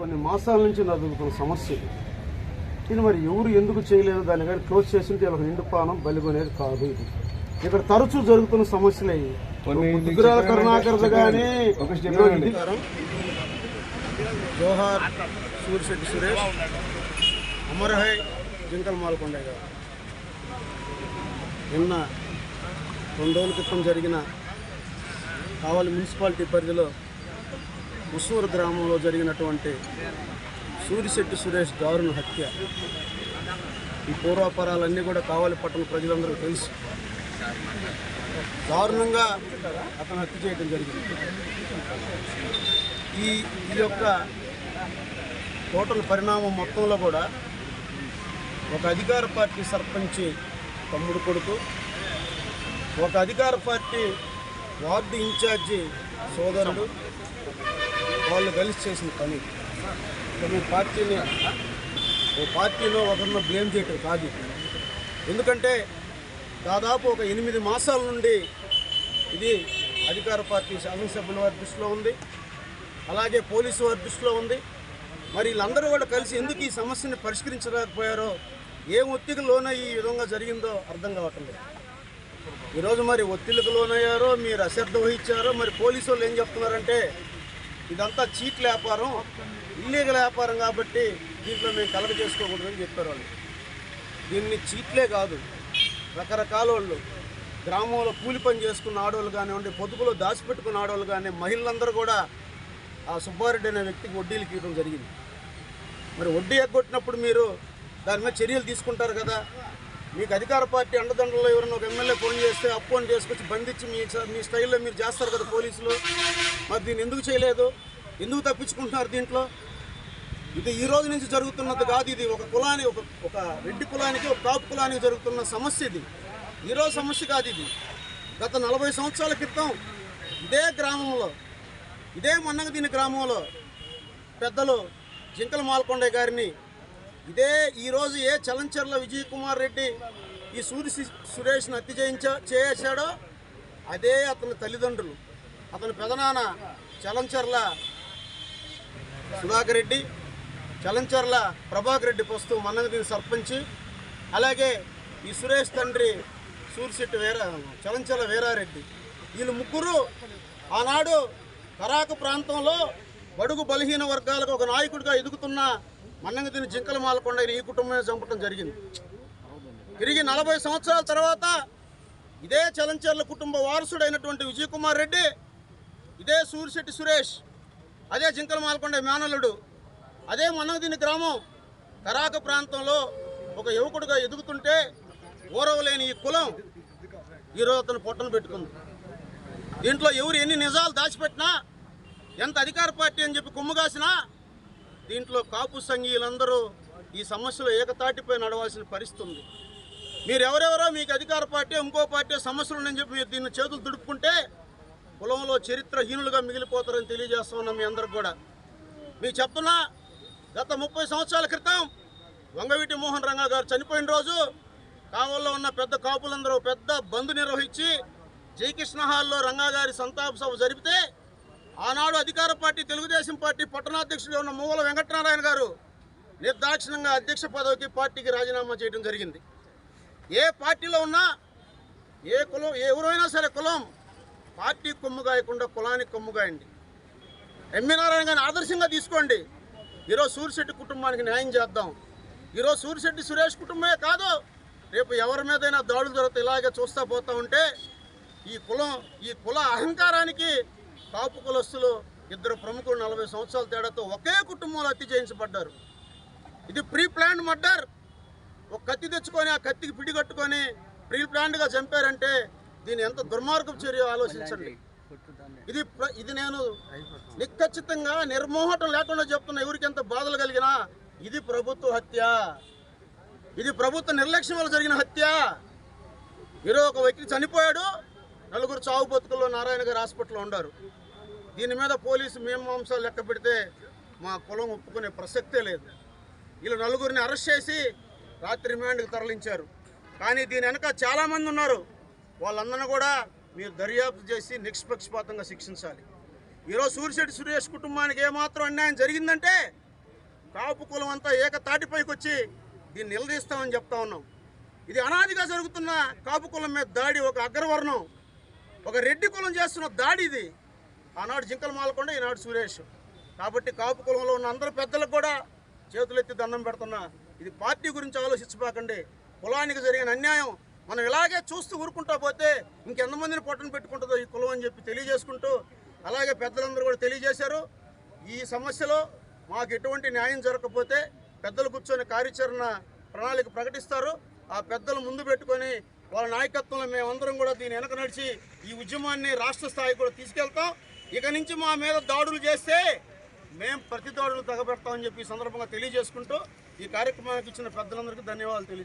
కొన్ని మాసాల నుంచి నదులుతున్న సమస్య ఇది. మరి ఎవరు ఎందుకు చేయలేదు దాన్ని కానీ క్లోజ్ చేసింటే వీళ్ళకి నిండుపానం బలిగొనేది కాదు ఇది. ఇక్కడ తరచూ జరుగుతున్న సమస్యలే. దుగ్గురాల కరుణాకర్ కానీ జోహార్ సూర్యశెట్టి సురేష్ అమరహై జింకల్ మాల్కొండ గారు. నిన్న రెండు రోజుల క్రితం జరిగిన కావలి మున్సిపాలిటీ పరిధిలో ముసూరు గ్రామంలో జరిగినటువంటి సూరిశెట్టి సురేష్ దారుణ హత్య. ఈ పూర్వాపరాలన్నీ కూడా కావాలి పట్టణ ప్రజలందరూ తెలుసు. దారుణంగా అతను హత్య చేయడం జరిగింది. ఈ ఈ యొక్క టోటల్ పరిణామం మొత్తంలో కూడా ఒక అధికార పార్టీ సర్పంచి తమ్ముడు కొడుకు ఒక అధికార పార్టీ వార్డు ఇన్ఛార్జి సోదరుడు వాళ్ళు కలిసి చేసిన పని. కొన్ని పార్టీని ఓ పార్టీలో ఒకరిని బ్లేమ్ చేయటం కాదు. ఎందుకంటే దాదాపు ఒక ఎనిమిది మాసాల నుండి ఇది అధికార పార్టీ శాసనసభ్యుల వారి దృష్టిలో ఉంది. అలాగే పోలీసు వారి దృష్టిలో ఉంది. మరి వీళ్ళందరూ కూడా కలిసి ఎందుకు ఈ సమస్యని పరిష్కరించలేకపోయారో ఏ ఒత్తిడిలోనే ఈ విధంగా జరిగిందో అర్థం కావటం లేదు ఈరోజు మరి ఒత్తిళ్ళకు లోనయ్యారో మీరు అశ్రద్ధ వహించారో మరి పోలీసు వాళ్ళు ఏం చెప్తున్నారంటే ఇదంతా చీట్ వ్యాపారం ఇల్లీగల్ వ్యాపారం కాబట్టి దీంట్లో మేము కలగ చేసుకోకూడదని చెప్పారు వాళ్ళు. దీన్ని చీట్లే కాదు రకరకాల వాళ్ళు. గ్రామంలో కూలి పని చేసుకున్న ఆడవాళ్ళు కానివ్వండి పొదుపులో దాచిపెట్టుకున్న ఆడవాళ్ళు కానీ మహిళలందరూ కూడా ఆ సుబ్బారెడ్డి అనే వ్యక్తికి వడ్డీలు ఇవ్వడం జరిగింది. మరి వడ్డీ ఎగ్గొట్టినప్పుడు మీరు దాని మీద చర్యలు తీసుకుంటారు కదా. మీకు అధికార పార్టీ అండదండలో ఎవరైనా ఒక ఎమ్మెల్యే ఫోన్ చేస్తే అప్పు చేసుకొచ్చి బంధించి మీ మీ స్టైల్లో మీరు చేస్తారు కదా పోలీసులు. మరి దీన్ని ఎందుకు చేయలేదు? ఎందుకు తప్పించుకుంటున్నారు దీంట్లో? ఇది ఈ రోజు నుంచి జరుగుతున్నది కాదు ఇది. ఒక కులాని ఒక ఒక రెడ్డి కులానికి ఒక కాపు కులానికి జరుగుతున్న సమస్య ఇది. ఈరోజు సమస్య కాదు ఇది. గత నలభై సంవత్సరాల క్రితం ఇదే గ్రామంలో ఇదే మన్నగదీని గ్రామంలో పెద్దలు జింకల మాల్కొండ గారిని ఇదే ఈరోజు ఏ చలంచర్ల విజయ్ కుమార్ రెడ్డి ఈ సూరి సి- సురేష్ను హత్య చేయించా చేశాడో అదే అతని తల్లిదండ్రులు. అతని పెదనాన్న చలంచర్ల సుధాకర్ రెడ్డి చలంచర్ల ప్రభాకర్ రెడ్డి ప్రస్తుతం మన్నగదీని సర్పంచి అలాగే ఈ సురేష్ తండ్రి సూర్శెట్టి వీర చలంచర్ల వీరారెడ్డి. వీళ్ళు ముగ్గురు ఆనాడు కరాకు ప్రాంతంలో బడుగు బలహీన వర్గాలకు ఒక నాయకుడిగా ఎదుగుతున్న మన్నంగతిని జింకల మాలకొండ ఈ కుటుంబమే చంపడం జరిగింది. తిరిగి నలభై సంవత్సరాల తర్వాత ఇదే చలంచర్ల కుటుంబ వారసుడైనటువంటి విజయ్ కుమార్ రెడ్డి ఇదే సూర్శెట్టి సురేష్ అదే జింకల మాలకొండ మేనల్లుడు అదే మన్నగదిని గ్రామం కరాక ప్రాంతంలో ఒక యువకుడుగా ఎదుగుతుంటే ఓరవలేని ఈ కులం ఈరోజు అతను పొట్టను పెట్టుకుంది. దీంట్లో ఎవరు ఎన్ని నిజాలు దాచిపెట్టినా ఎంత అధికార పార్టీ అని చెప్పి కొమ్ముగాసినా దీంట్లో కాపు సంఘీయులందరూ ఈ సమస్యలో ఏకతాటిపై నడవాల్సిన పరిస్థితి ఉంది. మీరు ఎవరెవరో మీకు అధికార పార్టీ ఇంకో పార్టీ సమస్యలు ఉన్నాయని చెప్పి మీరు దీన్ని చేతులు దుడుపుకుంటే కులంలో చరిత్రహీనులుగా మిగిలిపోతారని తెలియజేస్తున్నాం మీ అందరికి కూడా. మీ చెప్తున్నా గత ముప్పై సంవత్సరాల క్రితం వంగవీటి మోహన్ రంగా గారు చనిపోయిన రోజు కావల్లో ఉన్న పెద్ద కాపులందరూ పెద్ద బంద్ నిర్వహించి జయకృష్ణ హాల్లో రంగా గారి సంతాప సభ జరిపితే ఆనాడు అధికార పార్టీ తెలుగుదేశం పార్టీ పట్టణాధ్యక్షుడు ఉన్న మూల వెంకటనారాయణ గారు నిర్దాక్షిణంగా అధ్యక్ష పదవికి పార్టీకి రాజీనామా చేయడం జరిగింది. ఏ పార్టీలో ఉన్నా ఏ కులం ఎవరైనా సరే కులం పార్టీ కొమ్ము గాయకుండా కులానికి కొమ్ము గాయండి ఎంవి నారాయణ గారిని ఆదర్శంగా తీసుకోండి. ఈరోజు సూర్యశెట్టి కుటుంబానికి న్యాయం చేద్దాం. ఈరోజు సూర్యశెట్టి సురేష్ కుటుంబమే కాదు రేపు ఎవరి మీదైనా దాడులు జరుగుతాయి ఇలాగే చూస్తా పోతా ఉంటే ఈ కులం ఈ కుల అహంకారానికి కాపు కులస్తులు ఇద్దరు ప్రముఖులు నలభై సంవత్సరాల తేడాతో ఒకే కుటుంబంలో హత్య చేయించబడ్డారు. ఇది ప్రీ ప్లాన్ మర్డర్. ఒక కత్తి తెచ్చుకొని ఆ కత్తికి పిడి కట్టుకొని ప్రీ ప్లాన్డ్గా చంపారంటే దీని ఎంత దుర్మార్గం చర్య ఆలోచించండి. ఇది ప్ర- ఇది నేను నిఖచ్చితంగా నిర్మోహటం లేకుండా చెప్తున్నా ఎవరికి ఎంత బాధలు కలిగినా ఇది ప్రభుత్వ హత్య. ఇది ప్రభుత్వ నిర్లక్ష్యం వల్ల జరిగిన హత్య. ఈరోజు ఒక వ్యక్తి చనిపోయాడు. నలుగురు చావు బతుకుల్లో నారాయణ గారు హాస్పిటల్లో ఉన్నారు దీని మీద పోలీసు మీమాంసాలు లెక్క పెడితే మా కులం ఒప్పుకునే ప్రసక్తే లేదు. వీళ్ళు నలుగురిని అరెస్ట్ చేసి రాత్రి రిమాండ్కి తరలించారు. కానీ దీని వెనక చాలామంది ఉన్నారు. వాళ్ళందరినీ కూడా మీరు దర్యాప్తు చేసి నిష్పక్షపాతంగా శిక్షించాలి. ఈరోజు సూర్యశెట్టి సురేష్ కుటుంబానికి ఏమాత్రం అన్యాయం జరిగిందంటే కాపు కులం అంతా ఏకతాటిపైకి వచ్చి దీన్ని నిలదీస్తామని చెప్తా ఉన్నాం. ఇది అనాదిగా జరుగుతున్న కాపు కులం మీద దాడి ఒక అగ్రవర్ణం ఒక రెడ్డి కులం చేస్తున్న దాడి ఇది. ఆనాడు జింకలు మాలకొండ ఈనాడు సురేష్. కాబట్టి కాపు కులంలో ఉన్న అందరు పెద్దలకు కూడా చేతులెత్తి దండం పెడుతున్నా ఇది పార్టీ గురించి ఆలోచించబాకండి. కులానికి జరిగిన అన్యాయం మనం ఇలాగే చూస్తూ ఊరుకుంటా పోతే ఇంకెంతమందిని పొట్టను పెట్టుకుంటుందో ఈ కులం అని చెప్పి తెలియజేసుకుంటూ అలాగే పెద్దలందరూ కూడా తెలియజేశారు. ఈ సమస్యలో మాకు ఎటువంటి న్యాయం జరగకపోతే పెద్దలు కూర్చొని కార్యాచరణ ప్రణాళిక ప్రకటిస్తారు. ఆ పెద్దలు ముందు పెట్టుకొని వాళ్ళ నాయకత్వంలో మేమందరం కూడా దీని వెనక నడిచి ఈ ఉద్యమాన్ని రాష్ట్ర స్థాయికి కూడా తీసుకెళ్తాం. ఇక నుంచి మా మీద దాడులు చేస్తే మేము ప్రతి దాడులు తగబెడతామని చెప్పి ఈ సందర్భంగా తెలియజేసుకుంటూ ఈ కార్యక్రమానికి ఇచ్చిన పెద్దలందరికీ ధన్యవాదాలు తెలియజేస్తాం